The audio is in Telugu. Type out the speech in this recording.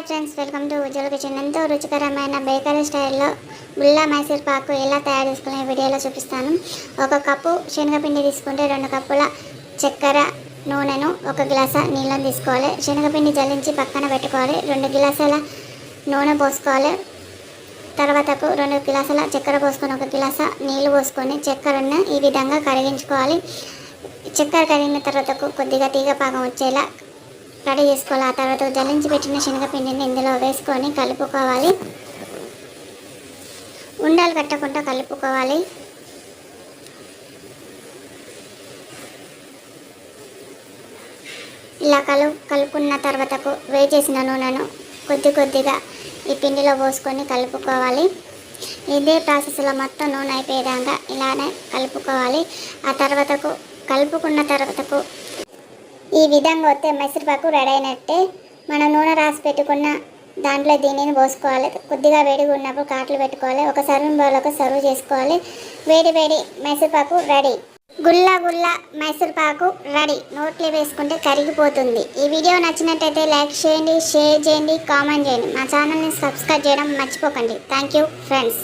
Hi friends welcome to Ujwala kitchen. ఎంతో రుచికరమైన బేకరీ స్టైల్లో బుల్లా మైసూర్ పాకు ఎలా తయారు చేసుకునే వీడియోలో చూపిస్తాను. ఒక కప్పు శనగపిండి తీసుకుంటే రెండు కప్పుల చక్కెర నూనెను ఒక గ్లాస నీళ్ళని తీసుకోవాలి. శనగపిండి జల్లించి పక్కన పెట్టుకోవాలి. రెండు గ్లాసుల నూనె పోసుకోవాలి. తర్వాతకు రెండు గ్లాసుల చక్కెర పోసుకొని ఒక గ్లాస నీళ్ళు పోసుకొని చక్కెరను ఈ విధంగా కరిగించుకోవాలి. చక్కెర కరిగిన తర్వాతకు కొద్దిగా తీగ పాకం వచ్చేలా రెడీ చేసుకోవాలి. ఆ తర్వాత జల్లించి పెట్టిన శనగపిండిని ఇందులో వేసుకొని కలుపుకోవాలి. ఉండాలు కట్టకుండా కలుపుకోవాలి. ఇలా కలు కలుపుకున్న తర్వాతకు వేడి చేసిన నూనెను కొద్ది కొద్దిగా ఈ పిండిలో పోసుకొని కలుపుకోవాలి. ఇదే ప్రాసెస్లో మొత్తం నూనె అయిపోయేదాకా ఇలానే కలుపుకోవాలి. ఆ తర్వాతకు కలుపుకున్న తర్వాతకు ఈ విధంగా వస్తే మైసూర్పాకు రెడీ అయినట్టే మనం నూనె రాసి పెట్టుకున్న దాంట్లో దీనిని పోసుకోవాలి. కొద్దిగా వేడిగా ఉన్నప్పుడు కాట్లు పెట్టుకోవాలి. ఒక సర్వింగ్ బౌల్లోకి సర్వ్ చేసుకోవాలి. వేడి వేడి మైసూర్పాకు రెడీ. గుల్లా గుల్లా మైసూర్పాకు రెడీ. నోట్లో వేసుకుంటే కరిగిపోతుంది. ఈ వీడియో నచ్చినట్టయితే లైక్ చేయండి షేర్ చేయండి కామెంట్ చేయండి. మా ఛానల్ని సబ్స్క్రైబ్ చేయడం మర్చిపోకండి. Thank you friends.